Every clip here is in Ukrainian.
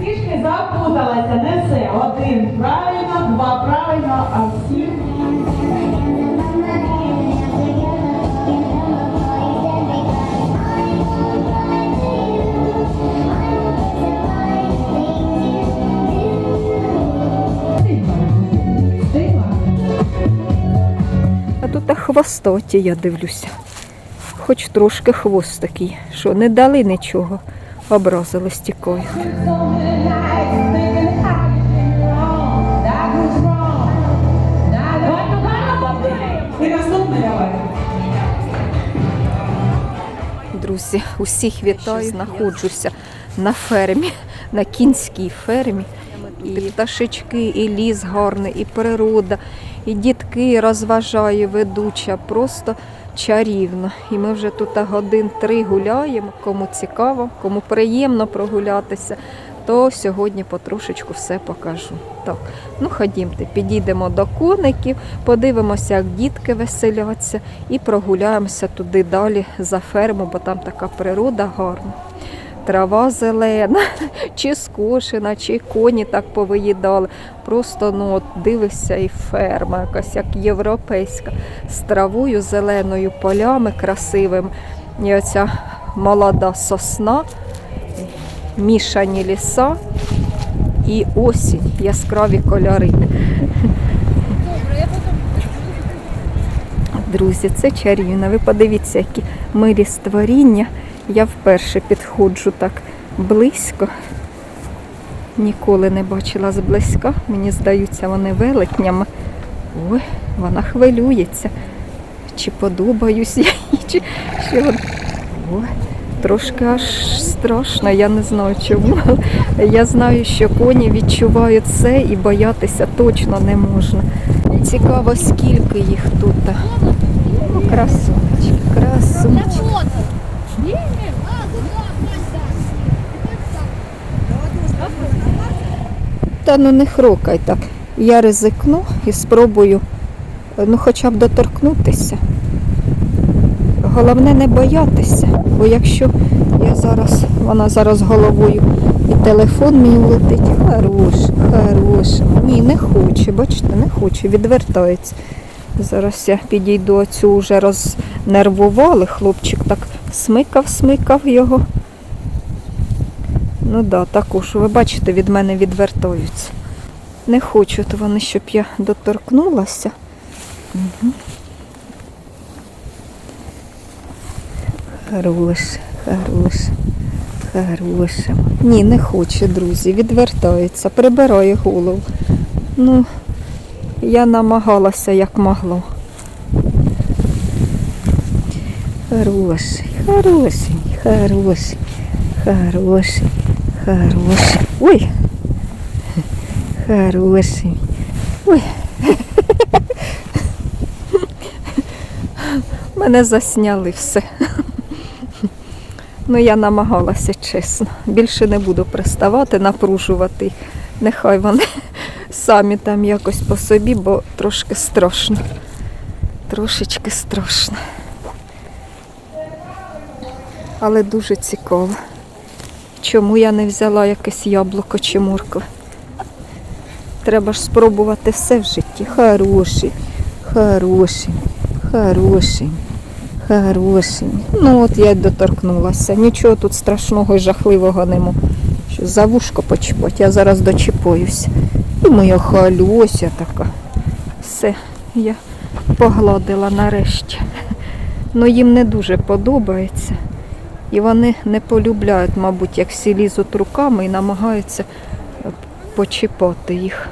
Трішки запуталася, не все. Один правильно, два правильно, а всі. А тут хвостоті, я дивлюся. Хоч трошки хвост такий, що не дали нічого, образили стікою. Друзі, усіх вітаю, знаходжуся на фермі, на кінській фермі. І пташечки, і ліс гарний, і природа, і дітки розважає ведуча, просто чарівно. І ми вже тут годин три гуляємо. Кому цікаво, кому приємно прогулятися, то сьогодні потрошечку все покажу. Так, ну ходімте, підійдемо до коників, подивимося, як дітки веселяться, і прогуляємося туди далі за ферму, бо там така природа гарна. Трава зелена, чи скошена, чи коні так повиїдали. Просто ну, от дивишся і ферма якась, як європейська, з травою зеленою, полями красивими. І оця молода сосна, мішані ліса і осінь, яскраві кольори. Друзі, це чарівно. Ви подивіться, які милі створіння. Я вперше підходжу так близько. Ніколи не бачила зблизька. Мені здаються вони велетнями. Ой, вона хвилюється. Чи подобаюсь я їй, чи що. Ой, трошки аж страшно, я не знаю чому. Я знаю, що коні відчувають це і боятися точно не можна. Цікаво, скільки їх тут. Красунечки, красунечки. Та ну не хрокай так. Я ризикну і спробую ну хоча б доторкнутися. Головне не боятися, бо якщо я зараз, вона зараз головою і телефон мій летить, хорош, хорош. Ні, не хоче, бачите, не хоче, відвертається. Зараз я підійду оцю вже рознервували, хлопчик так смикав, смикав його. Ну да, також, ви бачите, від мене відвертаються. Не хочуть вони, щоб я доторкнулася. Угу. Хорош, хорош, хороша. Ні, не хоче, друзі, відвертається, прибирає голову. Ну, я намагалася як могло. Хороший, хороший, хороший, хороший, хороший. Ой, хороший. Ой. Мене засняли все. Ну, я намагалася чесно. Більше не буду приставати, напружувати. Нехай вони самі там якось по собі, бо трошки страшно. Трошечки страшно. Але дуже цікаво. Чому я не взяла якесь яблуко чи моркву? Треба ж спробувати все в житті. Хороший, хороший, хороший, хороший. Ну от я й доторкнулася. Нічого тут страшного і жахливого нема. Що за вушко почіпати, я зараз дочіпаюся. І моя халюся така. Все, я погладила нарешті. Ну їм не дуже подобається. І вони не полюбляють, мабуть, як всі лізуть руками і намагаються е, почіпати їх.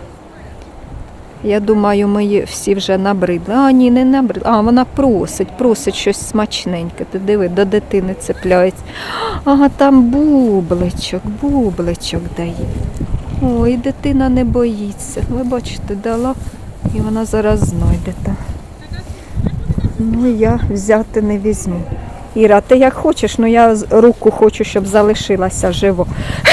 Я думаю, ми всі вже набридли. А, ні, не набридли. А, вона просить, просить щось смачненьке. Ти диви, до дитини цепляється. Ага, там бубличок, бубличок дає. Ой, дитина не боїться. Ви бачите, дала, і вона зараз знайде. Ну, я взяти не візьму. Іра, ти як хочеш, ну я руку хочу, щоб залишилася живо.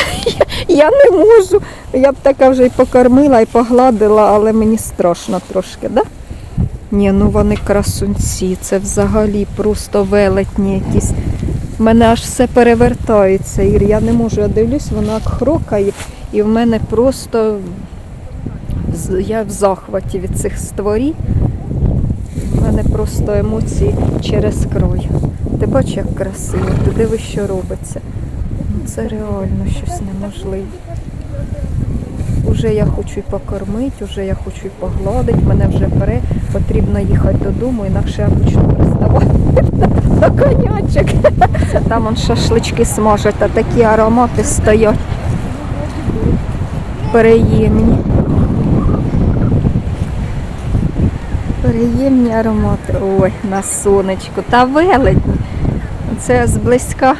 Я не можу. Я б така вже і покормила, і погладила, але мені страшно трошки, да? Ні, ну вони красунці, це взагалі просто велетні якісь. В мене аж все перевертається, Ір. Я не можу, я дивлюсь, вона хрокає, і в мене просто я в захваті від цих створів. У мене просто емоції через крой. Ти бачиш, як красиво, ти дивись, що робиться. Це реально щось неможливе. Уже я хочу і покормити, уже я хочу і погладити, мене вже пере, потрібно їхати додому, інакше я почну приставати до конячок. Там он шашлички смажать, а такі аромати стоять. Переємні. Переємні аромати. Ой, на сонечку. Та велетні. Це зблизька.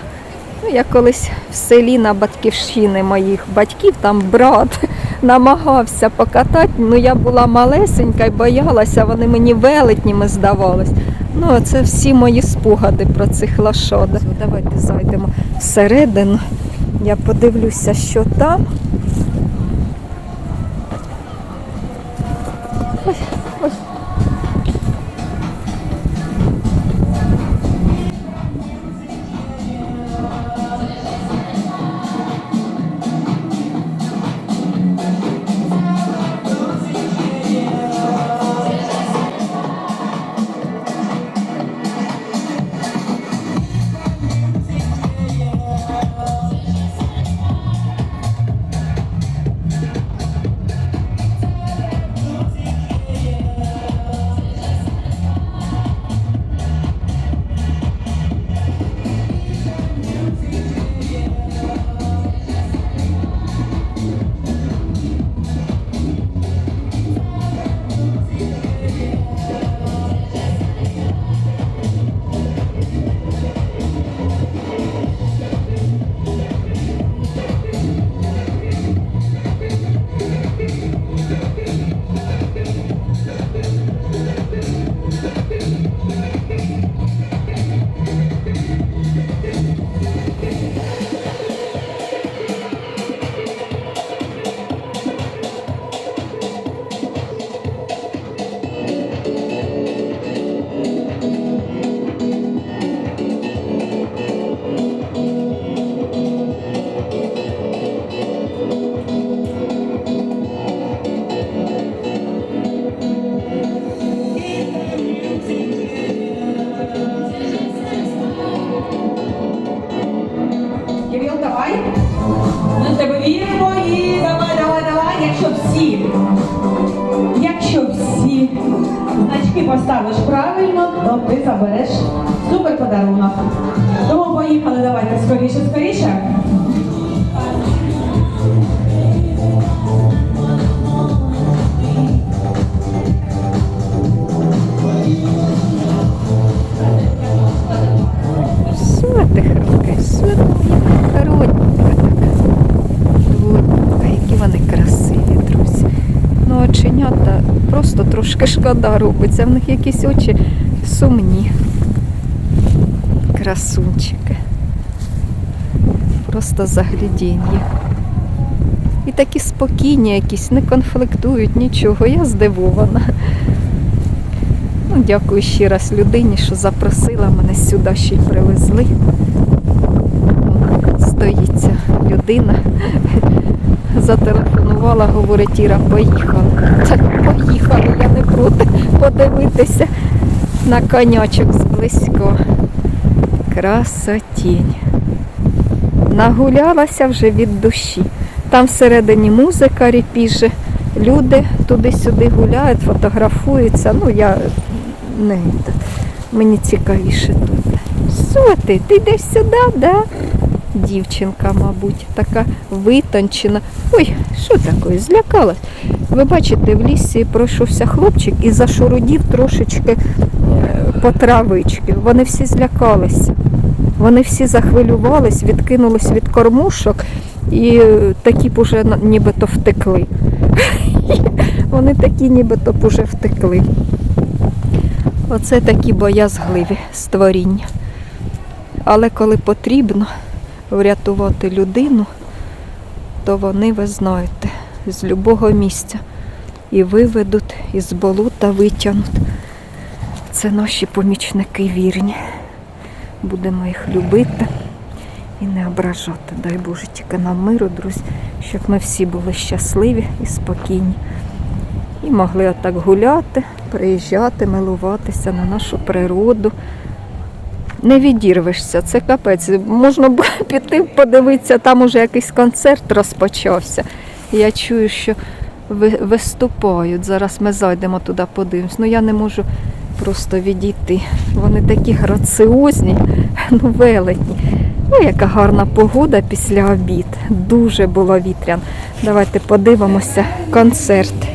Ну, я колись в селі на батьківщини моїх батьків, там брат намагався покатати. Ну я була малесенька і боялася, вони мені велетніми здавались. Ну, це всі мої спогади про цих лошадок. Давайте зайдемо всередину. Я подивлюся, що там. Трошки шкода робиться. В них якісь очі сумні. Красунчики. Просто заглядіння. І такі спокійні якісь, не конфліктують нічого. Я здивована. Ну, дякую ще раз людині, що запросила мене сюди, ще й привезли. Вон Стоїть людина. Зателефонувала, говорить, Іра, поїхали. Так, поїхали, я не проти подивитися на конячок зблизько. Красотінь. Нагулялася вже від душі. Там всередині музика репіже, люди туди-сюди гуляють, фотографуються. Ну, я не мені цікавіше тут. Що ти? Ти йдеш сюди, да? Дівчинка, мабуть, така витончена. Ой, що таке? Злякалась. Ви бачите, в лісі пройшовся хлопчик і зашурудів трошечки е, по травички. Вони всі злякалися. Вони всі захвилювались, відкинулись від кормушок і е, такі б уже нібито втекли. Вони такі нібито б уже втекли. Оце такі боязгливі створіння. Але коли потрібно врятувати людину, то вони, ви знаєте, з любого місця і виведуть, із болота витягнуть. Це наші помічники вірні. Будемо їх любити і не ображати. Дай Боже, тільки нам миру, друзі, щоб ми всі були щасливі і спокійні. І могли отак гуляти, приїжджати, милуватися на нашу природу. Не відірвешся, це капець. Можна б піти подивитися, там уже якийсь концерт розпочався. Я чую, що виступають. Зараз ми зайдемо туди, подивимось. Ну я не можу просто відійти. Вони такі граціозні, ну велетні. Ну, яка гарна погода після обід. Дуже було вітряно. Давайте подивимося концерт.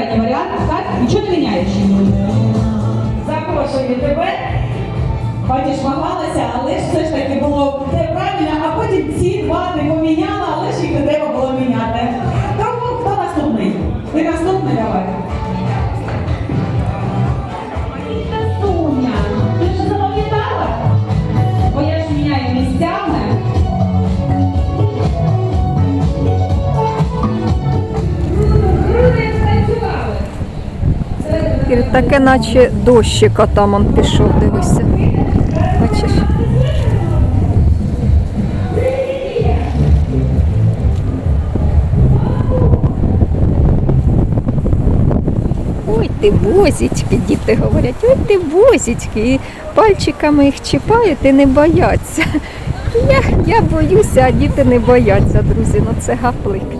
Крайній варіант, так? Нічого не міняєш? Запрошую тебе. Бачиш, вагалася, але ж все ж таки було все правильно, а потім ці два не поміняла, але ж їх не треба було міняти. І таке, наче дощик, а там пішов, дивися. Бачиш? Ой, ти бозічки, діти говорять, ой ти бозічки. І пальчиками їх чіпають і не бояться. Я, я боюся, а діти не бояться, друзі. Ну це гаплик.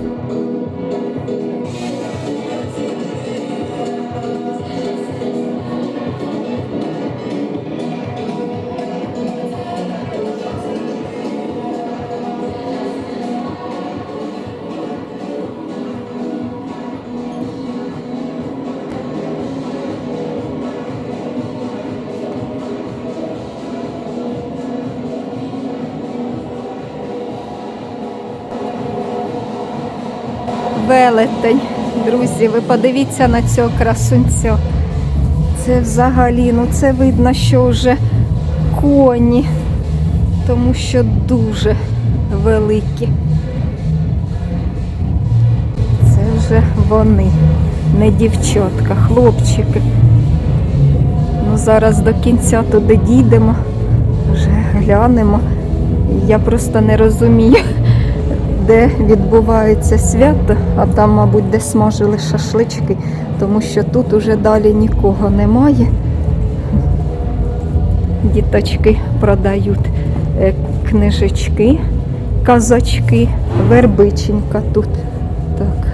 Велетень. Друзі, ви подивіться на цього красунця. Це взагалі, ну це видно, що вже коні, тому що дуже великі. Це вже вони, не дівчатка, хлопчики. Ну зараз до кінця туди дійдемо, вже глянемо. Я просто не розумію, де відбувається свято, а там, мабуть, де смажили шашлички, тому що тут уже далі нікого немає. Діточки продають е, книжечки, казачки, вербиченька тут. Так,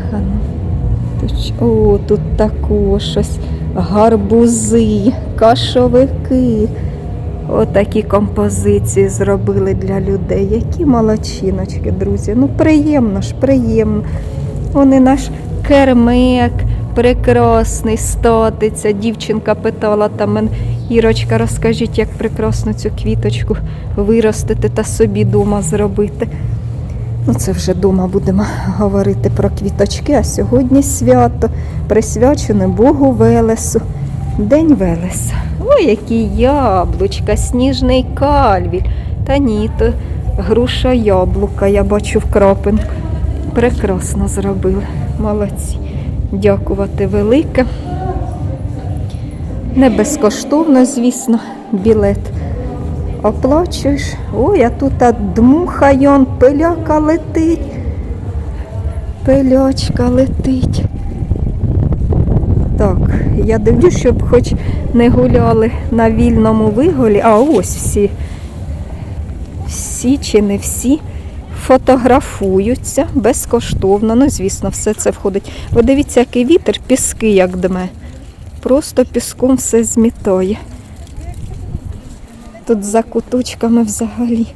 ну, О, тут також щось. Гарбузи, кашовики. Отакі композиції зробили для людей. Які молодчиночки, друзі. Ну приємно ж, приємно. Вони наш кермек, прекрасний, статиця. Дівчинка питала там Ірочка, розкажіть, як прекрасно цю квіточку виростити та собі дома зробити. Ну, це вже дома будемо говорити про квіточки, а сьогодні свято присвячене Богу Велесу. День Велеса. Ой, які яблучка, сніжний кальвіль. Та ні, то груша яблука, я бачу в крапинку. Прекрасно зробили. Молодці. Дякувати велике. Не безкоштовно, звісно, білет. Оплачуєш. Ой, а тут а дмухай пиляка летить. Пилячка летить. Так, я дивлюсь, щоб хоч не гуляли на вільному виголі, а ось всі, всі чи не всі фотографуються безкоштовно. Ну, звісно, все це входить. Ви дивіться, який вітер, піски як дме. Просто піском все змітає. Тут за куточками взагалі.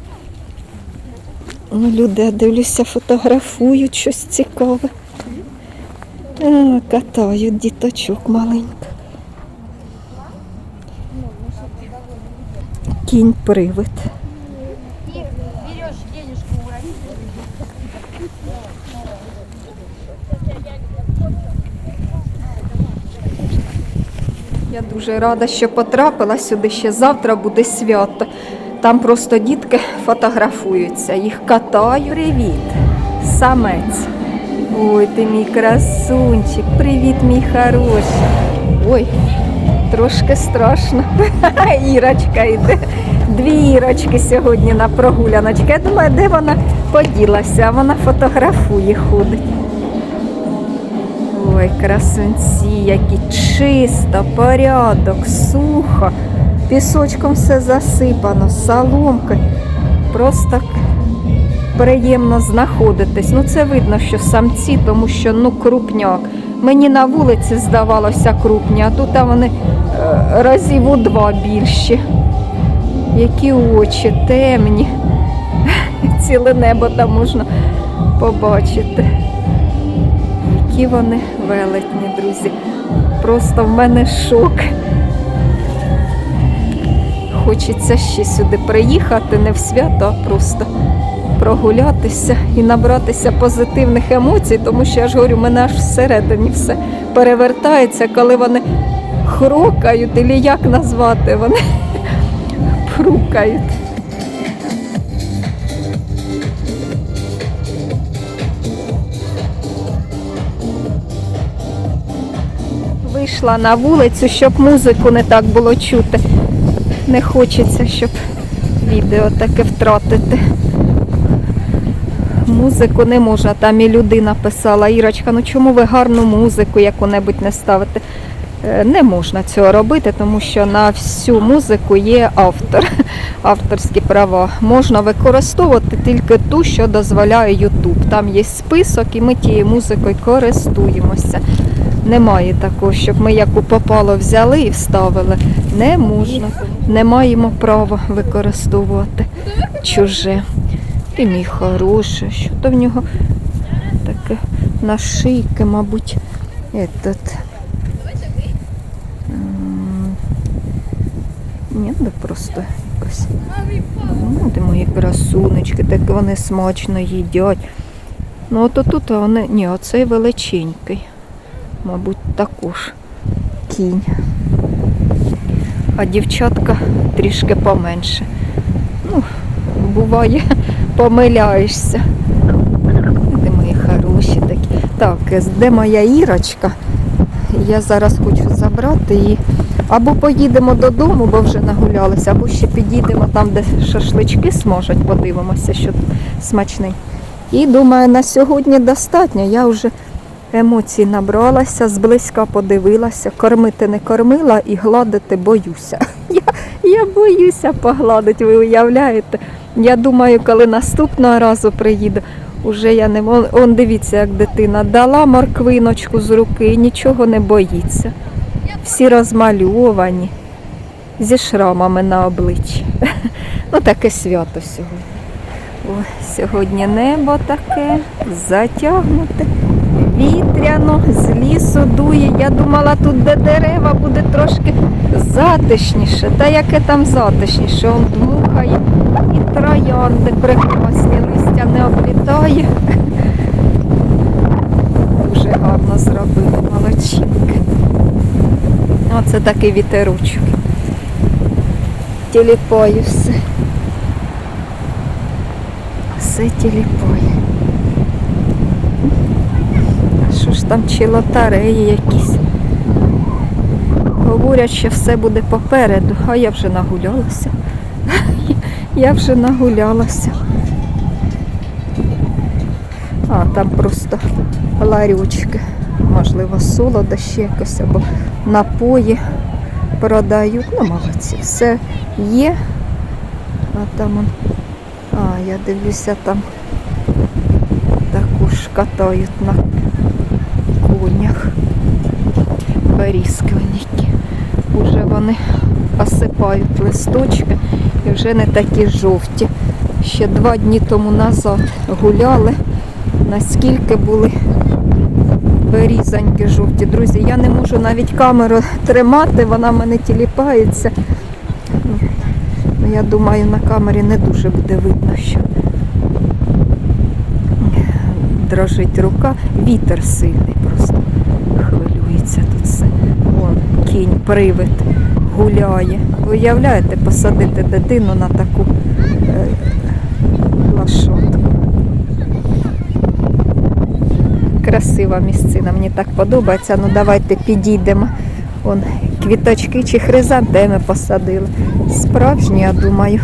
Ну, люди, я дивлюся, фотографують щось цікаве. А, катають діточок маленьких. Кінь привид. Я дуже рада, що потрапила сюди. Ще завтра буде свято. Там просто дітки фотографуються, їх катаю. Привіт, самець. Ой, ти мій красунчик. Привіт, мій хороший. Ой, трошки страшно. Ірочка йде. Дві ірочки сьогодні на прогуляночки. Я думаю, де вона поділася, а вона фотографує, ходить. Ой, красунці, які чисто, порядок, сухо. Пісочком все засипано, соломкою. Просто приємно знаходитись. Ну це видно, що самці, тому що ну крупняк. Мені на вулиці здавалося крупні, а тут а вони е, разів у два більші. Які очі темні. Ціле небо там можна побачити. Які вони велетні, друзі. Просто в мене шок. Хочеться ще сюди приїхати, не в свято, а просто прогулятися і набратися позитивних емоцій, тому що я ж говорю, мене аж всередині все перевертається, коли вони хрокають, або як назвати, вони прукають. Вийшла на вулицю, щоб музику не так було чути. Не хочеться, щоб відео таке втратити. Музику не можна, там і людина писала, Ірочка, ну чому ви гарну музику яку-небудь не ставите? Е, Не можна цього робити, тому що на всю музику є автор, авторські права. Можна використовувати тільки ту, що дозволяє YouTube. Там є список, і ми тією музикою користуємося. Немає такого, щоб ми яку попало взяли і вставили. Не можна. Не маємо права використовувати чуже. Ти мій хороший, що то в нього таке на шийки, мабуть, этот. Ні, да просто якось. Ну, ти мої красунечки, так вони смачно їдять. Ну, от тут вони. Ні, оцей величенький. Мабуть, також кінь. А дівчатка трішки поменше. Ну, буває, помиляєшся. Де мої хороші такі. Так, е, де моя Ірочка? Я зараз хочу забрати її. Або поїдемо додому, бо вже нагулялися, або ще підійдемо там, де шашлички сможуть, подивимося, що тут смачний. І думаю, на сьогодні достатньо. Я вже емоцій набралася, зблизька подивилася, кормити не кормила і гладити боюся. Я, я боюся погладити, ви уявляєте? Я думаю, коли наступного разу приїду, уже я не можу. Он дивіться, як дитина дала морквиночку з руки нічого не боїться. Всі розмальовані, зі шрамами на обличчі. Ну, таке свято сьогодні. Ой, сьогодні небо таке затягнуте, вітряно, з лісу дує. Я думала, тут де дерева буде трошки затишніше. Та яке там затишніше, он дмухає і троянди прекрасні, листя не облітає. Дуже гарно зробили, молодчинки. Оце такий вітерочок. Тіліпаю все. Все тіліпає. А що ж там чи лотереї якісь? Говорять, що все буде попереду, а я вже нагулялася. Я вже нагулялася. А, там просто ларючки. Можливо, солода ще якось або напої продають. Ну, молодці, все є. А там он. А, я дивлюся, там також катають на конях. Порізкваніки. Уже вони осипають листочки і вже не такі жовті. Ще два дні тому назад гуляли, наскільки були берізаньки жовті. Друзі, я не можу навіть камеру тримати, вона в мене тіліпається. Ну, я думаю, на камері не дуже буде видно, що дрожить рука, вітер сильний просто хвилюється тут все. Вон кінь, привид гуляє. Уявляєте, посадити дитину на таку е, лашотку. Красива місцина, мені так подобається. Ну давайте підійдемо. Вон квіточки чи хризантеми посадили. Справжні, я думаю.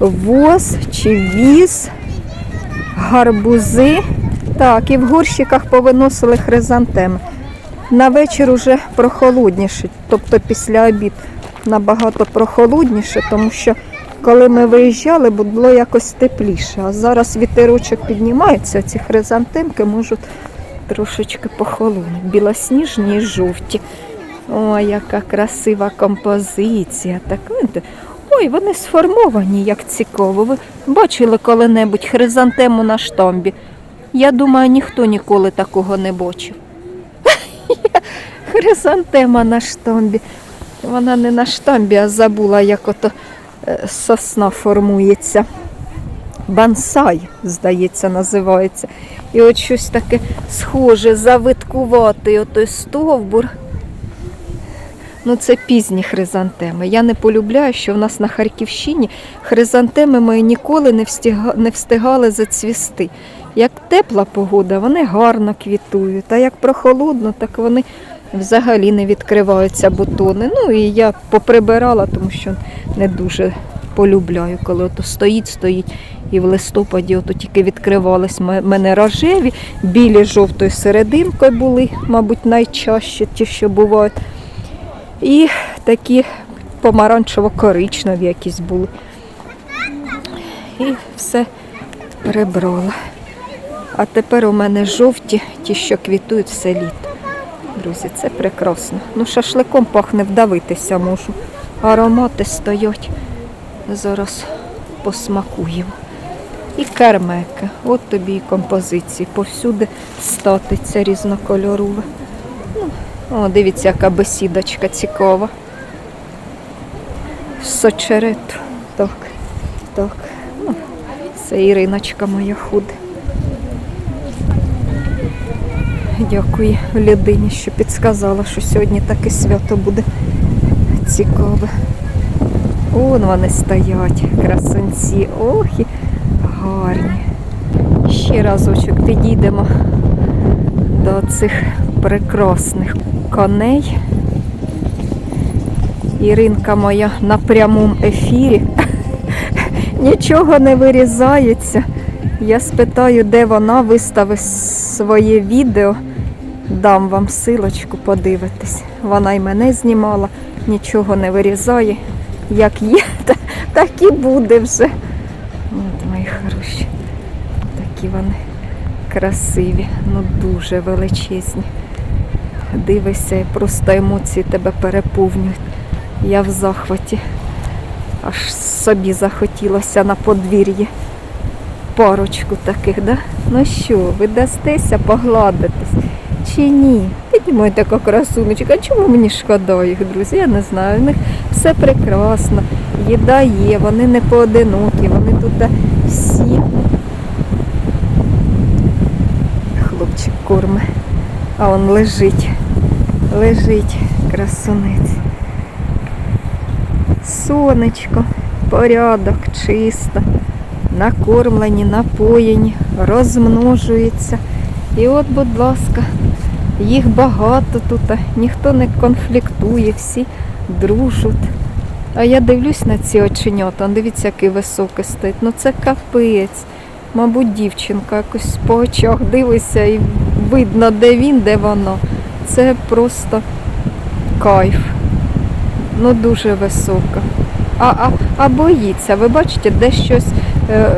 Воз чи віз, гарбузи. Так, і в горщиках повиносили хризантеми. На вечір уже прохолодніше, тобто після обід набагато прохолодніше, тому що коли ми виїжджали, було якось тепліше. А зараз вітерочок піднімається, ці хризантемки можуть трошечки похолонути. Білосніжні і жовті. Ой, яка красива композиція. Так. Ой, вони сформовані, як цікаво. Ви бачили коли-небудь хризантему на штамбі? Я думаю, ніхто ніколи такого не бачив. Хризантема на штамбі. Вона не на штамбі, а забула, як ото е, сосна формується. Бансай, здається, називається. І от щось таке схоже, завиткуватий отой стовбур. Ну, це пізні хризантеми. Я не полюбляю, що в нас на Харківщині хризантеми мої ніколи не встигали зацвісти. Як тепла погода, вони гарно квітують. А як прохолодно, так вони взагалі не відкриваються бутони. Ну і я поприбирала, тому що не дуже полюбляю, коли ото стоїть, стоїть. І в листопаді ото тільки відкривались мене рожеві, білі жовтою серединкою були, мабуть, найчаще ті, що бувають. І такі помаранчево-коричневі якісь були. І все прибрала. А тепер у мене жовті, ті, що квітують все літо. Друзі, це прекрасно. Ну, шашликом пахне вдавитися можу. Аромати стоять. Зараз посмакуємо. І кермеки. От тобі і композиції. Повсюди статиця різнокольорова. Ну, О, дивіться, яка бесідочка цікава. Сочерету. Так, так. Ну, це Іриночка моя худе. Дякую людині, що підсказала, що сьогодні таке свято буде цікаве. Вон вони стоять, красунці. Ох, і гарні. Ще разочок підійдемо до цих прекрасних коней. Іринка моя на прямому ефірі. Нічого не вирізається. Я спитаю, де вона виставить своє відео. Дам вам силочку подивитись. Вона й мене знімала, нічого не вирізає. Як є, так і буде вже. От мої хороші. Такі вони красиві, ну дуже величезні. Дивишся просто емоції тебе переповнюють. Я в захваті. Аж собі захотілося на подвір'ї парочку таких, да? Ну що, ви дастеся погладитись чи ні? Піднімайте така красунечка. Чому мені шкода їх, друзі? Я не знаю. У них все прекрасно. Їда є, вони не поодинокі, вони тут всі. Хлопчик корме. А он лежить. Лежить красунець. Сонечко, порядок, чисто, накормлені, напоєні, розмножуються. І от, будь ласка, їх багато тут, ніхто не конфліктує, всі дружать. А я дивлюсь на ці оченята, дивіться, який високий стоїть. Ну це капець. Мабуть, дівчинка якось по очах дивиться і видно, де він, де воно. Це просто кайф. Ну дуже висока. А, а, а боїться, ви бачите, де щось е,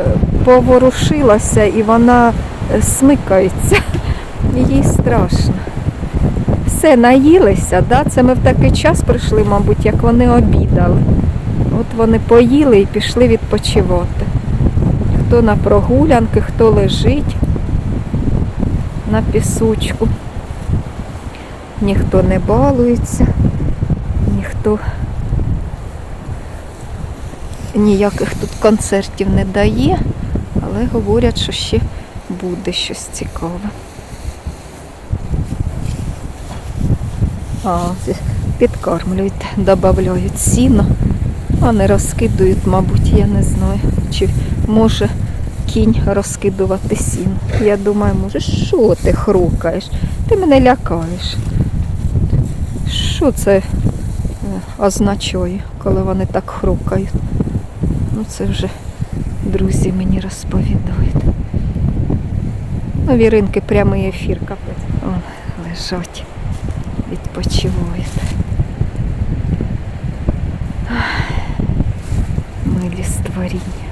поворушилося і вона е, смикається. Їй страшно. Все, наїлися, да? це ми в такий час прийшли, мабуть, як вони обідали. От вони поїли і пішли відпочивати. Хто на прогулянки, хто лежить на пісочку. Ніхто не балується, ніхто ніяких тут концертів не дає. Але говорять, що ще буде щось цікаве. А, підкармлюють, додають сіно, а не розкидують, мабуть, я не знаю. Чи може кінь розкидувати сіно. Я думаю, може, що ти хрукаєш? Ти мене лякаєш. Що це е, означає, коли вони так хрукають? Ну, це вже друзі мені розповідають. Ну, віринки прямий ефір капець. О, лежать, відпочивають. Милі створіння.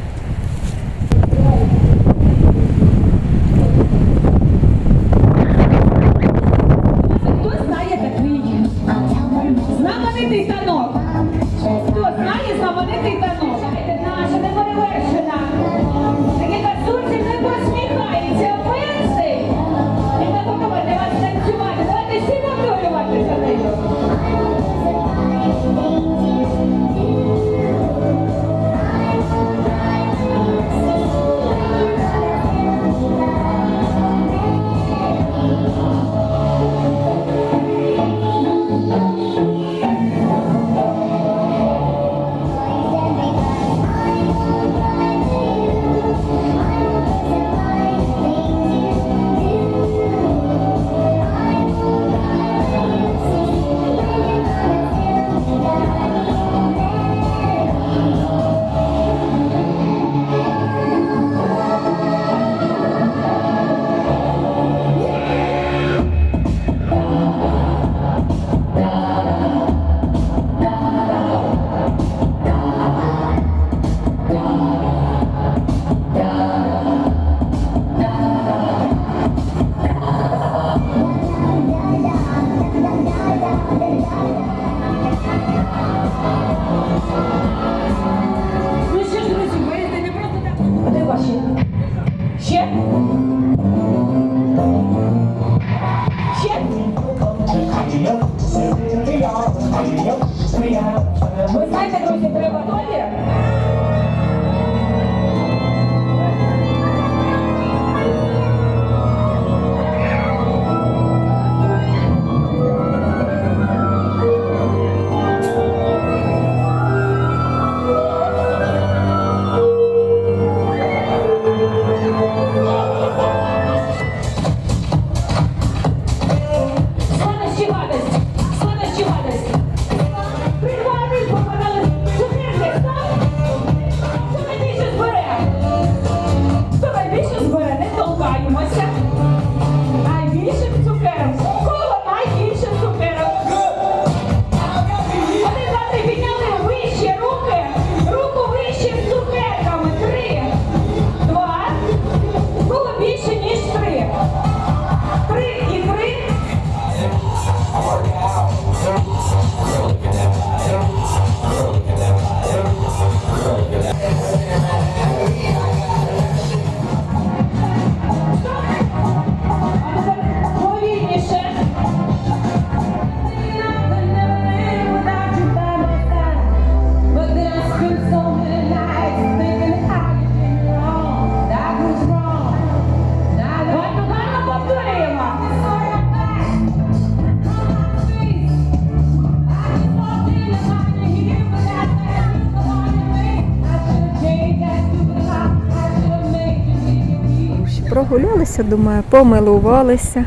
Прогулялися, думаю, помилувалися.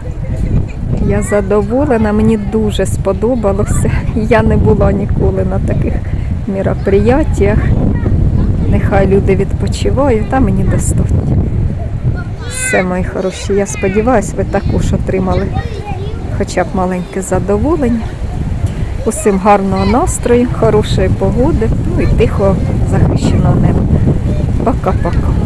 Я задоволена, мені дуже сподобалося. Я не була ніколи на таких мероприятиях. Нехай люди відпочивають, а мені достатньо. Все, мої хороші. Я сподіваюся, ви також отримали хоча б маленьке задоволення. Усім гарного настрою, хорошої погоди, ну і тихого захищеного неба. Пока-пока.